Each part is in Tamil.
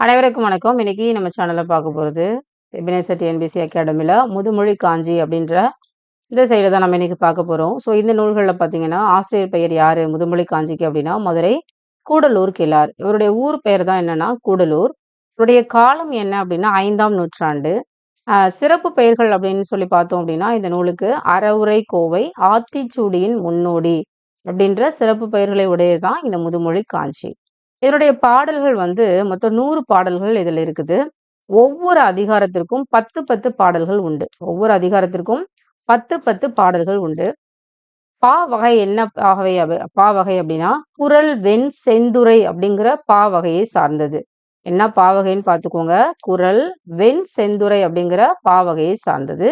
அனைவருக்கும் வணக்கம். இன்னைக்கு நம்ம சேனலில் பார்க்க போகிறது எபினேசர் டிஎன்பிசி அகாடமியில் முதுமொழி காஞ்சி அப்படின்ற இந்த சைடு தான் நம்ம இன்னைக்கு பார்க்க போகிறோம் ஸோ இந்த நூல்களில் பார்த்தீங்கன்னா ஆசிரியர் பெயர் யார்? முதுமொழி காஞ்சிக்கு அப்படின்னா மதுரை கூடலூர் கிளார் இவருடைய ஊர் பெயர் தான் என்னன்னா கூடலூர். இவருடைய காலம் என்ன அப்படின்னா ஐந்தாம் நூற்றாண்டு. சிறப்பு பெயர்கள் அப்படின்னு சொல்லி பார்த்தோம் அப்படின்னா இந்த நூலுக்கு அறவுரை கோவை ஆத்திச்சூடியின் முன்னோடி அப்படின்ற சிறப்பு பெயர்களை உடையதுதான் இந்த முதுமொழி காஞ்சி. இதனுடைய பாடல்கள் வந்து மொத்தம் நூறு பாடல்கள் இதில் இருக்குது. ஒவ்வொரு அதிகாரத்திற்கும் பத்து பத்து பாடல்கள் உண்டு. ஒவ்வொரு அதிகாரத்திற்கும் பத்து பத்து பாடல்கள் உண்டு. பா வகை என்ன பாகவை பா வகை அப்படின்னா குரல் வெண் செந்துரை அப்படிங்கிற பா வகையை சார்ந்தது. என்ன பா வகைன்னு பார்த்துக்கோங்க. குரல் வெண் செந்துரை அப்படிங்கிற பா வகையை சார்ந்தது.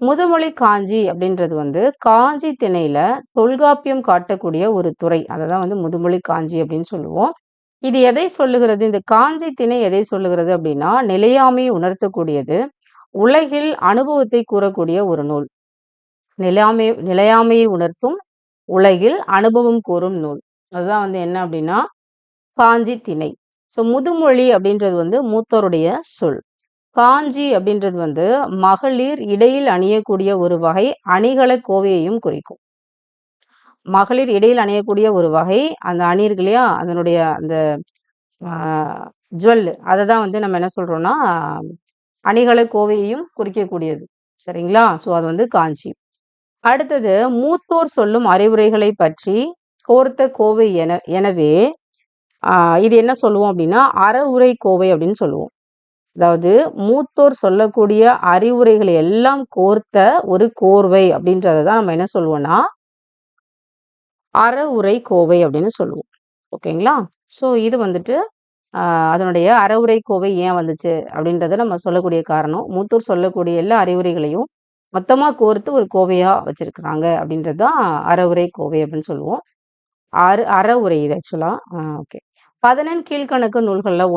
முதுமொழி காஞ்சி அப்படின்றது வந்து காஞ்சி திணையில தொல்காப்பியம் காட்டக்கூடிய ஒரு துறை. அதை தான் வந்து முதுமொழி காஞ்சி அப்படின்னு சொல்லுவோம். இது எதை சொல்லுகிறது? இந்த காஞ்சி திணை எதை சொல்லுகிறது அப்படின்னா நிலையாமையை உணர்த்தக்கூடியது உலகில் அனுபவத்தை கூறக்கூடிய ஒரு நூல். நிலையாமை நிலையாமையை உணர்த்தும் உலகில் அனுபவம் கூறும் நூல். அதுதான் வந்து என்ன அப்படின்னா காஞ்சி திணை. ஸோ முதுமொழி அப்படின்றது வந்து மூத்தோருடைய சொல். காஞ்சி அப்படின்றது வந்து மகளிர் இடையில் அணியக்கூடிய ஒரு வகை அணிகல கோவையையும் குறிக்கும். மகளிர் இடையில் அணியக்கூடிய ஒரு வகை அந்த அணி இருக்கு இல்லையா? அதனுடைய அந்த ஜுவல் அதை தான் வந்து நம்ம என்ன சொல்றோம்னா அணிகளை கோவையையும் குறிக்கக்கூடியது. சரிங்களா? ஸோ அது வந்து காஞ்சி. அடுத்தது மூத்தோர் சொல்லும் அறிவுரைகளை பற்றி கோர்த்த கோவை என எனவே இது என்ன சொல்லுவோம் அப்படின்னா அறவுரை கோவை அப்படின்னு சொல்லுவோம். அதாவது மூத்தோர் சொல்லக்கூடிய அறிவுரைகளை எல்லாம் கோர்த்த ஒரு கோர்வை அப்படின்றத தான் நம்ம என்ன சொல்லுவோம்னா அறவுரை கோவை அப்படின்னு சொல்லுவோம். ஓகேங்களா? ஸோ இது வந்துட்டு அதனுடைய அறவுரை கோவை ஏன் வந்துச்சு அப்படின்றத நம்ம சொல்லக்கூடிய காரணம். மூத்தூர் சொல்லக்கூடிய எல்லா அறிவுரைகளையும் மொத்தமாக கோர்த்து ஒரு கோவையாக வச்சிருக்கிறாங்க அப்படின்றது தான் அறவுரை கோவை அப்படின்னு சொல்லுவோம். அறு அறவுரை இது ஆக்சுவலா ஓகே பதினெண் கீழ்கணக்கு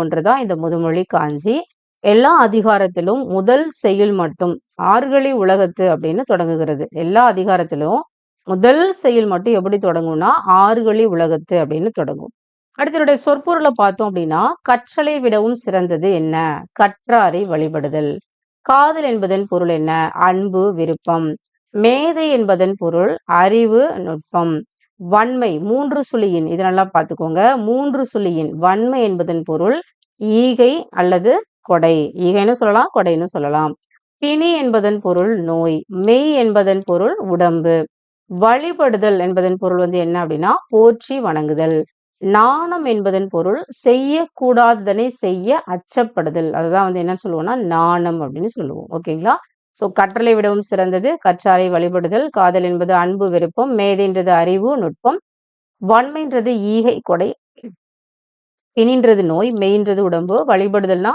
ஒன்று தான் இந்த முதுமொழி காஞ்சி. எல்லா அதிகாரத்திலும் முதல் செய்யுள் மட்டும் ஆறுகளி உலகத்து அப்படின்னு தொடங்குகிறது. எல்லா அதிகாரத்திலும் முதல் செயல் மட்டும் எப்படி தொடங்கும்னா ஆறுகளி உலகத்து அப்படின்னு தொடங்கும். அடுத்தனுடைய சொற்பொருளை பார்த்தோம் அப்படின்னா கற்றலை விடவும் சிறந்தது என்ன? கற்றாரை வழிபடுதல். காதல் என்பதன் பொருள் என்ன? அன்பு விருப்பம். மேதை என்பதன் பொருள் அறிவு நுட்பம். வன்மை மூன்று சுழியின் இது நல்லா பார்த்துக்கோங்க. மூன்று சுழியின் வன்மை என்பதன் பொருள் ஈகை அல்லது கொடை. ஈகைன்னு சொல்லலாம் கொடைன்னு சொல்லலாம். பிணி என்பதன் பொருள் நோய். மெய் என்பதன் பொருள் உடம்பு. வழிபடுதல் என்பதன் பொருள் வந்து என்ன அப்படின்னா போற்றி வணங்குதல். நாணம் என்பதன் பொருள் செய்யக்கூடாததனை செய்ய அச்சப்படுதல். அதுதான் வந்து என்ன சொல்லுவோம்னா நாணம் அப்படின்னு சொல்லுவோம். ஓகேங்களா ஸோ கற்றலை விடவும் சிறந்தது. கற்றாரை வழிபடுதல். காதல் என்பது அன்பு விருப்பம். மேதைன்றது அறிவு நுட்பம். வன்மைன்றது ஈகை கொடை. பிணின்றது நோய். மெயின்றது உடம்பு. வழிபடுதல்னா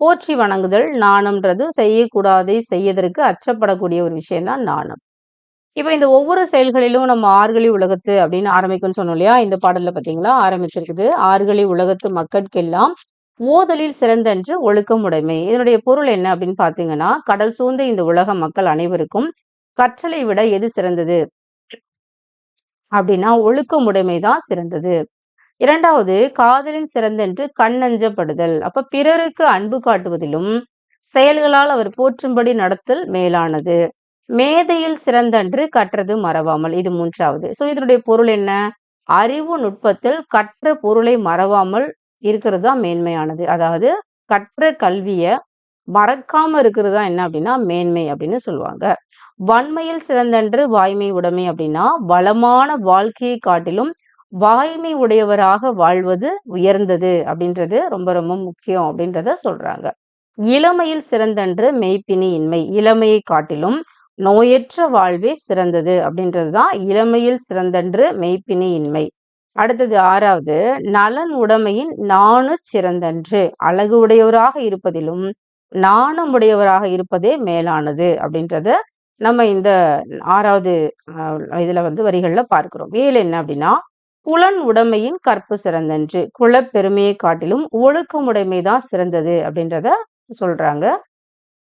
போற்றி வணங்குதல். நாணம்ன்றது செய்யக்கூடாதை செய்யதற்கு அச்சப்படக்கூடிய ஒரு விஷயம்தான் நாணம். இப்போ இந்த ஒவ்வொரு செயல்களிலும் நம்ம ஆறுகளி உலகத்து அப்படின்னு ஆரம்பிக்கும்னு சொன்னோம் இல்லையா? இந்த பாடல்ல பாத்தீங்களா? ஆரம்பிச்சிருக்குது. ஆறுகளி உலகத்து மக்கட்கெல்லாம் ஓதலில் சிறந்தன்று ஒழுக்கம் உடைமை. இதனுடைய பொருள் என்ன அப்படின்னு பாத்தீங்கன்னா கடல் சூழ்ந்த இந்த உலக மக்கள் அனைவருக்கும் கற்றலை விட எது சிறந்தது? அப்படின்னா ஒழுக்கம் உடைமை தான் சிறந்தது. இரண்டாவது காதலின் சிறந்தென்று கண்ணஞ்சப்படுதல் அப்ப பிறருக்கு அன்பு காட்டுவதிலும் செயல்களால் அவர் போற்றும்படி நடத்தல் மேலானது. மேதையில் சிறந்தன்று கற்றது மறவாமல். இது மூன்றாவது. ஸோ இதனுடைய பொருள் என்ன? அறிவு நுட்பத்தில் கற்ற பொருளை மறவாமல் இருக்கிறது தான் மேன்மையானது. அதாவது கற்ற கல்வியை மறக்காம இருக்கிறது தான் என்ன அப்படின்னா மேன்மை அப்படின்னு சொல்லுவாங்க. வன்மையில் சிறந்தன்று வாய்மை உடைமை அப்படின்னா வளமான வாழ்க்கையை காட்டிலும் வாய்மை உடையவராக வாழ்வது உயர்ந்தது அப்படின்றது ரொம்ப ரொம்ப முக்கியம் அப்படின்றத சொல்றாங்க. இளமையில் சிறந்தன்று மெய்ப்பினி இன்மை இளமையை காட்டிலும் நோயற்ற வாழ்வே சிறந்தது அப்படின்றது தான் இளமையில் சிறந்தன்று மெய்ப்பினி இன்மை அடுத்தது ஆறாவது நலன் உடைமையின் நாணு சிறந்தன்று. அழகு உடையவராக இருப்பதிலும் நாணம் உடையவராக இருப்பதே மேலானது அப்படின்றத நம்ம இந்த ஆறாவது அஹ், இதுல வந்து வரிகள்ல பார்க்கிறோம். ஏழு என்ன அப்படின்னா குலன் உடைமையின் கற்பு சிறந்தன்று. குலப்பெருமையை காட்டிலும் ஒழுக்கம் உடைமை தான் சிறந்தது அப்படின்றத சொல்றாங்க.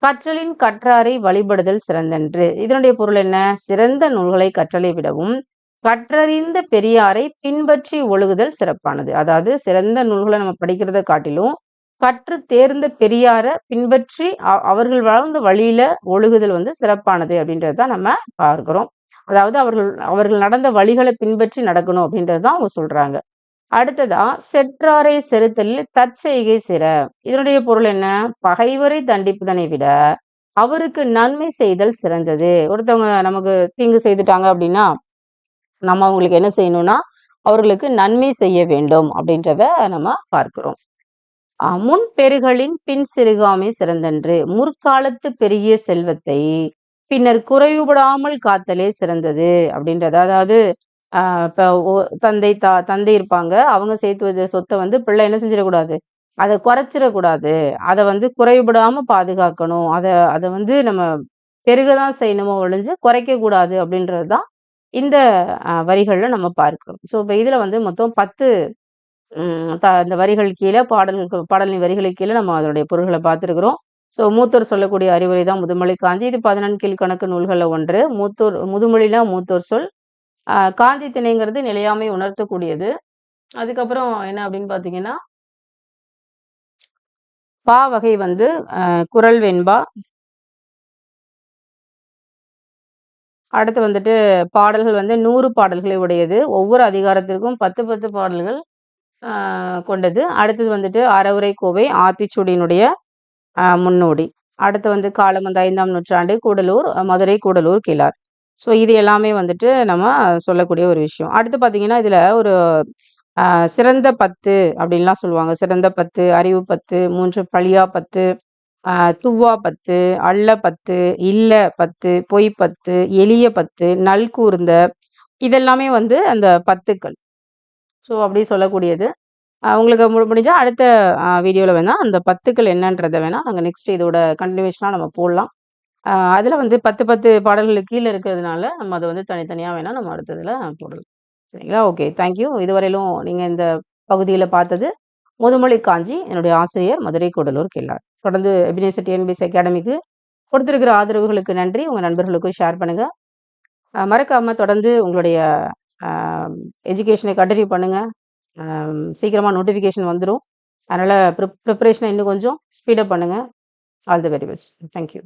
கற்றலின் கற்றாரை வழிபடுதல் சிறந்தன்று. இதனுடைய பொருள் என்ன? சிறந்த நூல்களை கற்றலை விடவும் கற்றறிந்த பெரியாரை பின்பற்றி ஒழுகுதல் சிறப்பானது. அதாவது சிறந்த நூல்களை நம்ம படிக்கிறதை காட்டிலும் கற்று தேர்ந்த பெரியாரை பின்பற்றி அவர்கள் வளர்ந்த வழியில ஒழுகுதல் வந்து சிறப்பானது அப்படின்றது தான் நம்ம பார்க்கிறோம். அதாவது அவர்கள் அவர்கள் நடந்த வழிகளை பின்பற்றி நடக்கணும் அப்படின்றது தான் அவங்க சொல்றாங்க. அடுத்ததா செற்றாரை செருத்தலில் தற்செய்கை சிற. இதனுடைய பொருள் என்ன? பகைவரை தண்டிப்பதனை விட அவருக்கு நன்மை செய்தல் சிறந்தது. ஒருத்தவங்க நமக்கு தீங்கு செய்துட்டாங்க அப்படின்னா நம்ம அவங்களுக்கு என்ன செய்யணும்னா அவர்களுக்கு நன்மை செய்ய வேண்டும் அப்படின்றத நம்ம பார்க்கிறோம். முன் பெருகளின் பின் சிறுகாமை சிறந்தன்று. முற்காலத்து பெரிய செல்வத்தை பின்னர் குறைவுபடாமல் காத்தலே சிறந்தது அப்படின்றது. அதாவது இப்போ தந்தை தா தந்தை இருப்பாங்க. அவங்க சேர்த்து வச்ச சொத்தை வந்து பிள்ளை என்ன செஞ்சிடக்கூடாது? அதை குறைச்சிடக்கூடாது. அதை வந்து குறைபடாமல் பாதுகாக்கணும். அதை அதை வந்து நம்ம பெருக தான் செய்யணுமோ ஒழிஞ்சு குறைக்கக்கூடாது அப்படின்றது தான் இந்த வரிகளில் நம்ம பார்க்கிறோம். ஸோ இப்போ இதில் வந்து மொத்தம் பத்து த இந்த வரிகள் கீழே பாடல்கள் பாடலின் வரிகளுக்கு கீழே நம்ம அதனுடைய பொருள்களை பார்த்துருக்குறோம். ஸோ மூத்தோர் சொல்லக்கூடிய அறிவுரை தான் முதுமொழி காஞ்சி. இது பதினெண் கீழ்கணக்கு நூல்களில் ஒன்று. மூத்தோர் முதுமொழினா மூத்தோர் சொல் காஞ்சி திணைங்கிறது நிலையாமை உணர்த்தக்கூடியது. அதுக்கப்புறம் என்ன அப்படின்னு பார்த்தீங்கன்னா பா வகை வந்து குரல் வெண்பா. அடுத்து வந்துட்டு பாடல்கள் வந்து நூறு பாடல்களை உடையது. ஒவ்வொரு அதிகாரத்திற்கும் பத்து பத்து பாடல்கள் கொண்டது. அடுத்தது வந்துட்டு அறவுரை கோவை ஆத்திச்சூடியினுடைய முன்னோடி. அடுத்து வந்து காலம் வந்து ஐந்தாம் நூற்றாண்டு கூடலூர் மதுரை கூடலூர் கிளார் ஸோ இது எல்லாமே வந்துட்டு நம்ம சொல்லக்கூடிய ஒரு விஷயம். அடுத்து பார்த்தீங்கன்னா இதில் ஒரு சிறந்த பத்து அப்படின்லாம் சொல்லுவாங்க. சிறந்த பத்து அறிவு பத்து மூன்று பழியா பத்து துவா பத்து அள்ள பத்து இல்ல பத்து பொய் பத்து எளிய பத்து நல்கூர்ந்த இதெல்லாமே வந்து அந்த பத்துக்கள். ஸோ அப்படி சொல்லக்கூடியது. உங்களுக்கு முடிஞ்சால் அடுத்த வீடியோவில் வேணால் அந்த பத்துக்கள் என்னன்றதை வேணால் நாங்கள் நெக்ஸ்ட் இதோட கண்டினியூஷனாக நம்ம போடலாம். அதில் வந்து பத்து பத்து பாடல்களுக்கு கீழே இருக்கிறதுனால நம்ம அதை வந்து தனித்தனியாக வேணால் நம்ம அடுத்ததில் போடலாம். சரிங்களா? ஓகே. தேங்க்யூ இதுவரையிலும் நீங்கள் இந்த பகுதியில் பார்த்தது முதுமொழி காஞ்சி என்னுடைய ஆசிரியர் மதுரை கூடலூர் கில்லார் தொடர்ந்து எபினேசர் டிஎன்பிஎஸ் அகாடமிக்கு கொடுத்துருக்கிற ஆதரவுகளுக்கு நன்றி. உங்கள் நண்பர்களுக்கும் ஷேர் பண்ணுங்கள் மறக்காமல் தொடர்ந்து உங்களுடைய எஜுகேஷனை கண்டினியூ பண்ணுங்கள் சீக்கிரமாக நோட்டிஃபிகேஷன் வந்துடும் அதனால் ப்ரிப் ப்ரிப்பரேஷனை இன்னும் கொஞ்சம் ஸ்பீடப் பண்ணுங்கள் all the very best thank you